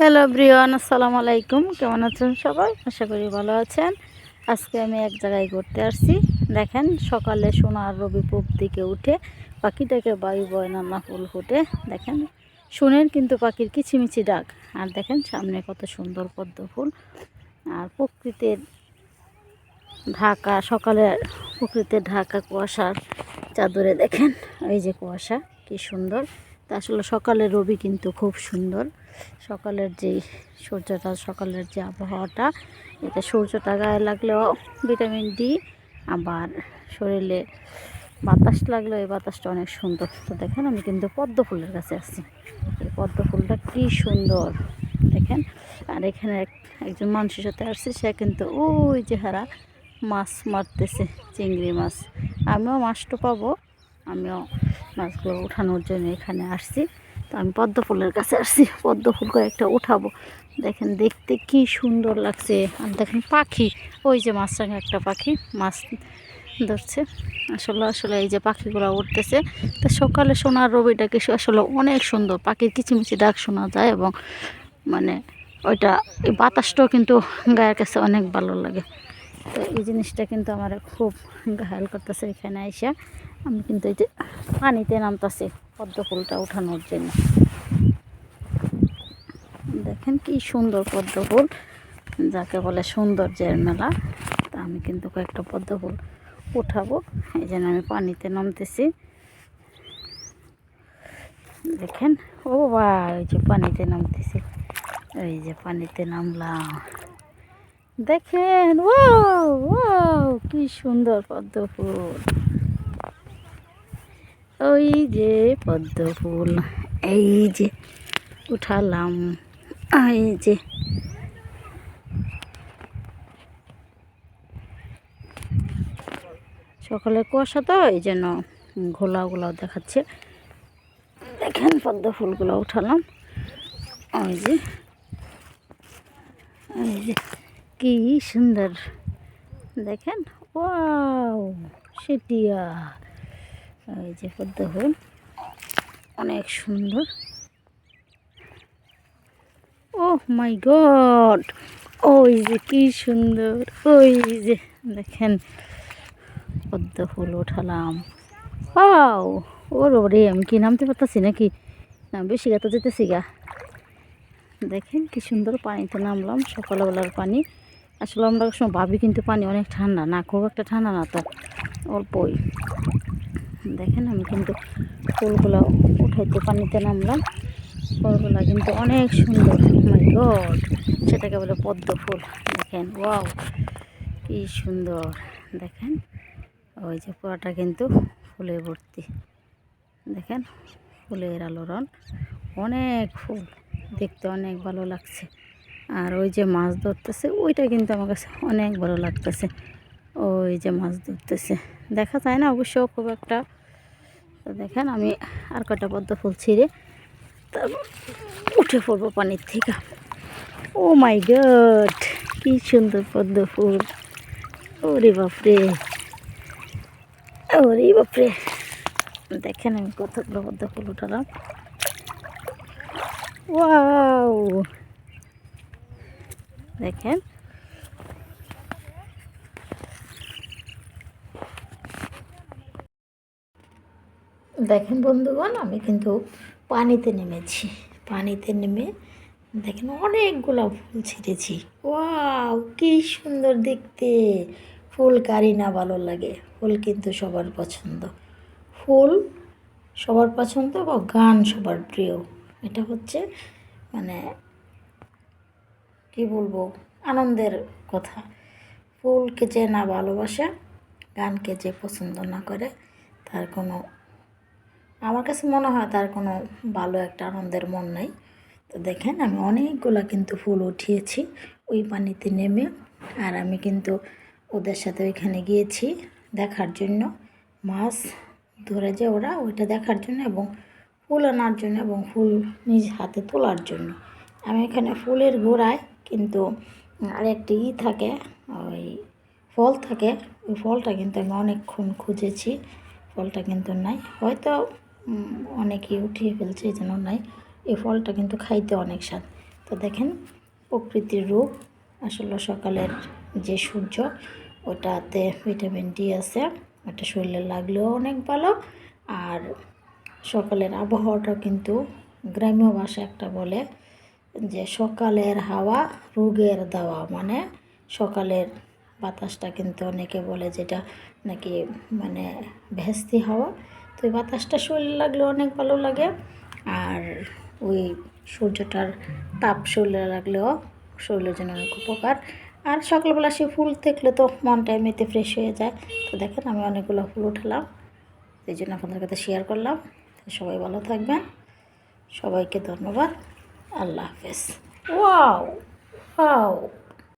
Hello Brian আসসালামু আলাইকুম। কেমন আছেন সবাই? আশা করি ভালো আছেন। আজকে আমি এক জায়গায় ঘুরতে আসছি। দেখেন, সকালে সোনার রবি পূব দিকে উঠে পাখিটাকে বায়ু বয় নানা ফুল ফুটে। দেখেন শুনেন কিন্তু পাখির কিচিমিচি ডাক। আর দেখেন, সামনে কত সুন্দর পদ্ম ফুল। আর প্রকৃতির ঢাকা, সকালে প্রকৃতির ঢাকা কুয়াশার চাদরে দেখেন, এই যে কুয়াশা, কি সুন্দর। তা আসলে সকালের রবি কিন্তু খুব সুন্দর। সকালের যে সূর্যটা, সকালের যে আবহাওয়াটা, এটা সূর্যটা গায়ে লাগলেও ভিটামিন ডি, আবার শরীরে বাতাস লাগলেও এই বাতাসটা অনেক সুন্দর। তো দেখেন, আমি কিন্তু পদ্ম ফুলের কাছে আসছি এই পদ্ম ফুলটা কী সুন্দর, দেখেন। আর এখানে এক, একজন মানুষের সাথে আসছে, সে কিন্তু ওই যে হারা মাছ মারতেছে, চিংড়ি মাছ। আমিও মাছটা পাবো, আমিও মাছগুলো উঠানোর জন্য এখানে আসছি। তো আমি পদ্ম ফুলের কাছে আসছি। পদ্ম ফুল কয়েকটা উঠাবো। দেখেন দেখতে কি সুন্দর লাগছে। আর দেখেন পাখি, ওই যে মাছরাঙা একটা পাখি, মাছ ধরছে। আসলে আসলে এই যে পাখিগুলো উঠতেছে। তো সকালে সোনার কিছু আসলে অনেক সুন্দর। পাখির কিচিমিচি ডাক শোনা যায় এবং মানে ওইটা, এই বাতাসটাও কিন্তু গায়ের কাছে অনেক ভালো লাগে। তো এই জিনিসটা কিন্তু আমার খুব ঘায়াল করতেছে এখানে আইসা। আমি কিন্তু এই যে পানিতে নামতেছি পদ্ম ফুলটা উঠানোর জন্য। দেখেন কি সুন্দর পদ্ম ফুল যাকে বলে সৌন্দর্যের মেলা। তা আমি কিন্তু কয়েকটা পদ্ম ফুল উঠাবো। এই জন্য আমি পানিতে নামতেছি। দেখেন, ও বা ওই যে পানিতে নামতেছি। এই যে পানিতে নামলাম। দেখেন ও ও কি সুন্দর পদ্ম ফুল ওই যে পদ্ম ফুল এই যে উঠালাম, এই যে। সকালে কুয়াশা তো, এই জন্য ঘোলা গোলাও দেখাচ্ছে। দেখেন পদ্ম ফুলগুলো উঠালাম ওই যে। এই যে, কি সুন্দর। দেখেন, ওয়াও, সেটিয়া। এই যে পদ্ম ফুল, অনেক সুন্দর। ও মাই গড, ওই যে কি সুন্দর, ওই যে দেখেন পদ্ম ফুল উঠালাম পাও ওর ওরে আমি কি নামতে পারতাছি নাকি? না, বেশি গা তো যেতেছি গা। দেখেন কি সুন্দর পানিতে নামলাম, সকালবেলার পানি। আসলে আমরা সময় ভাবি কিন্তু পানি অনেক ঠান্ডা, না, খুব একটা ঠান্ডা না তো, অল্পই। দেখেন, আমি কিন্তু ফুলগুলো উঠাইতে পানিতে নামলাম। ফুলগুলো কিন্তু অনেক সুন্দর। মাই গড সেটাকে বলে পদ্ম ফুল। দেখেন ওয়াও কি সুন্দর। দেখেন, ওই যে পুরাটা কিন্তু ফুলে ভর্তি। দেখেন, ফুলের আলোড়ন। অনেক ফুল। দেখতে অনেক ভালো লাগছে। আর ওই যে মাছ ধরতেছে, ওইটা কিন্তু আমার কাছে অনেক ভালো লাগতেছে। ওই যে মাছ ধরতেছে। দেখা যায় না, অবশ্য খুব একটা তো দেখেন আমি আর কটা পদ্ম ফুল ছিঁড়ে তারপর উঠে পড়ব পানির থেকে। ও মাই গড, কি সুন্দর পদ্ম ফুল। ওরে বাপরে ওরে বাপরে। দেখেন আমি কতগুলো পদ্ম ফুল উঠালাম। ওয়াও। দেখেন দেখেন বন্ধুগণ, আমি কিন্তু পানিতে নেমেছি। পানিতে নেমে দেখেন অনেকগুলো ফুল ছিঁড়েছি। ওয়াও, কি সুন্দর দেখতে। ফুল কারি না ভালো লাগে। ফুল কিন্তু সবার পছন্দ। ফুল সবার পছন্দ বা গান সবার প্রিয়। এটা হচ্ছে মানে কি বলব, আনন্দের কথা। ফুলকে যে না ভালোবাসে, গানকে যে পছন্দ না করে, তার কোনো আমার কাছে মনে হয় তার কোনো ভালো একটা আনন্দের মন নাই। তো দেখেন, আমি অনেকগুলো কিন্তু ফুল উঠিয়েছি, ওই পানিতে নেমে। আর আমি কিন্তু ওদের সাথে ওইখানে গিয়েছি দেখার জন্য। মাছ ধরে যে ওরা, ওইটা দেখার জন্য এবং ফুল আনার জন্য এবং ফুল নিজ হাতে তোলার জন্য। আমি এখানে ফুলের গোড়ায় কিন্তু আরেকটি ই থাকে, ওই ফল থাকে। ওই ফলটা কিন্তু আমি অনেকক্ষণ খুঁজেছি, ফলটা কিন্তু নাই। হয়তো অনেকেই উঠিয়ে ফেলছে, এই জন্য নাই এই ফলটা কিন্তু খাইতে অনেক স্বাদ। তো দেখেন, প্রকৃতির রূপ, আসলে সকালের যে সূর্য, ওটাতে ভিটামিন ডি আছে, ওটা শরীরে লাগলেও অনেক ভালো। আর সকালের আবহাওয়াটা কিন্তু গ্রাম্য ভাষা একটা বলে যে সকালের হাওয়া রোগের দাওয়া। মানে সকালের বাতাসটা কিন্তু অনেকে বলে যেটা নাকি মানে ভেস্তি হাওয়া। তো এই বাতাসটা শরীরে লাগলে অনেক ভালো লাগে। আর ওই সূর্যটার তাপ শরীরে লাগলেও শরীরের জন্য অনেক উপকার। আর সকালবেলা সে ফুল দেখলে তো মনটা এমনিতে ফ্রেশ হয়ে যায়। তো দেখেন আমি অনেকগুলো ফুল উঠালাম। এই জন্য আপনাদের কাছে শেয়ার করলাম। সবাই ভালো থাকবেন। সবাইকে ধন্যবাদ। আল্লাহ হাফেজ। Wow wow.